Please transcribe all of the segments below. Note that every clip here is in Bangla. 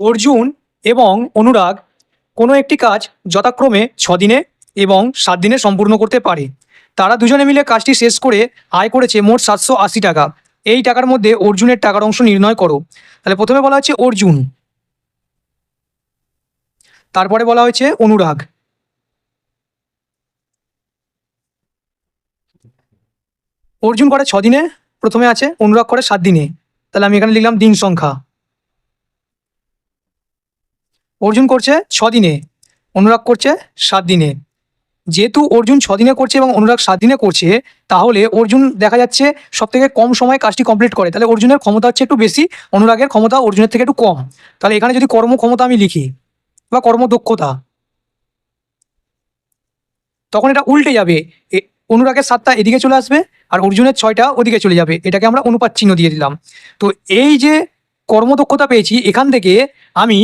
অর্জুন এবং অনুরাগ কোনো একটি কাজ যথাক্রমে ছ দিনে এবং সাত দিনে সম্পূর্ণ করতে পারে। তারা দুজনে মিলে কাজটি শেষ করে আয় করেছে মোট সাতশো আশি টাকা। এই টাকার মধ্যে অর্জুনের টাকার অংশ নির্ণয় করো। তাহলে প্রথমে বলা হচ্ছে অর্জুন। তারপরে বলা হয়েছে অনুরাগ। অর্জুন করে ছদিনে, প্রথমে আছে অনুরাগ করে সাত দিনে তাহলে আমি এখানে লিখলাম দিন সংখ্যা। অর্জুন করছে ছ দিনে অনুরাগ করছে সাত দিনে যেহেতু অর্জুন ছ দিনে করছে এবং অনুরাগ সাত দিনে করছে, তাহলে অর্জুন দেখা যাচ্ছে সব থেকে কম সময়ে কাজটি কমপ্লিট করে। তাহলে অর্জুনের ক্ষমতা হচ্ছে একটু বেশি, অনুরাগের ক্ষমতা অর্জুনের থেকে একটু কম। তাহলে এখানে যদি কর্ম ক্ষমতা আমি লিখি বা কর্মদক্ষতা তখন এটা উল্টে যাবে। অনুরাগের সাতটা এদিকে চলে আসবে আর অর্জুনের ছয়টা ওদিকে চলে যাবে। এটাকে আমরা অনুপাত চিহ্ন দিয়ে দিলাম। তো এই যে কর্মদক্ষতা পেয়েছি, এখান থেকে আমি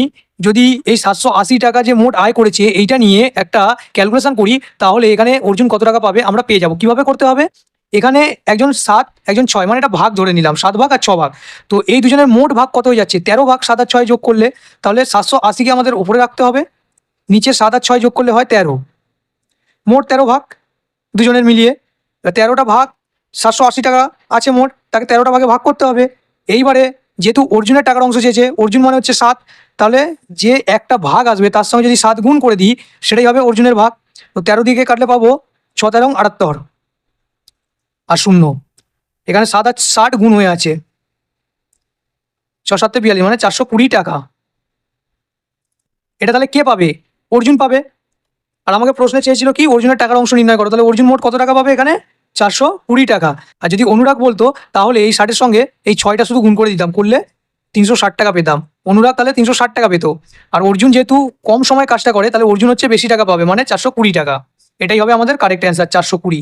যদি এই সাতশো আশি টাকা যে মোট আয় করেছে, এইটা নিয়ে একটা ক্যালকুলেশন করি, তাহলে এখানে অর্জুন কত টাকা পাবে আমরা পেয়ে যাব। কীভাবে করতে হবে? এখানে একজন সাত, একজন ছয় মানে এটা ভাগ ধরে নিলাম, সাত ভাগ আর ছ ভাগ। তো এই দুজনের মোট ভাগ কত হয়ে যাচ্ছে? তেরো ভাগ সাত আর ছয় যোগ করলে, তাহলে সাতশো আশিকে আমাদের উপরে রাখতে হবে। নিচে সাত আর ছয় যোগ করলে হয় তেরো। মোট তেরো ভাগ দুজনের মিলিয়ে, তেরোটা ভাগ সাতশো আশি টাকা আছে মোট, তাকে তেরোটা ভাগে ভাগ করতে হবে। এইবারে যেহেতু অর্জুনের টাকার অংশ চেয়েছে, অর্জুন মানে হচ্ছে সাত, তাহলে যে একটা ভাগ আসবে, তার সঙ্গে যদি সাত গুণ করে দিই, সেটাই হবে অর্জুনের ভাগ। তো তেরো দিকে কাটলে পাবো ছ, তেরো, আটাত্তর। আর শূন্য। এখানে সাত আর ষাট গুণ হয়ে আছে। ছ সাতে বিয়াল্লিশ মানে চারশো কুড়ি টাকা। এটা তাহলে কে পাবে? অর্জুন পাবে। আর আমাকে প্রশ্নে চেয়েছিল কি, অর্জুনের টাকার অংশ নির্ণয় করো। তাহলে অর্জুন মোট কত টাকা পাবে এখানে? চারশো কুড়ি টাকা। আর যদি অনুরাগ বলতো, তাহলে এই শার্টের সঙ্গে এই ছয়টা শুধু গুণ করে দিতাম। করলে তিনশো ষাট টাকা পেতাম। অনুরাগ তাহলে তিনশো ষাট টাকা পেতো। আর অর্জুন যেহেতু কম সময় কাজটা করে, তাহলে অর্জুন হচ্ছে বেশি টাকা পাবে মানে চারশো কুড়ি টাকা। এটাই হবে আমাদের কারেক্ট অ্যান্সার চারশো কুড়ি।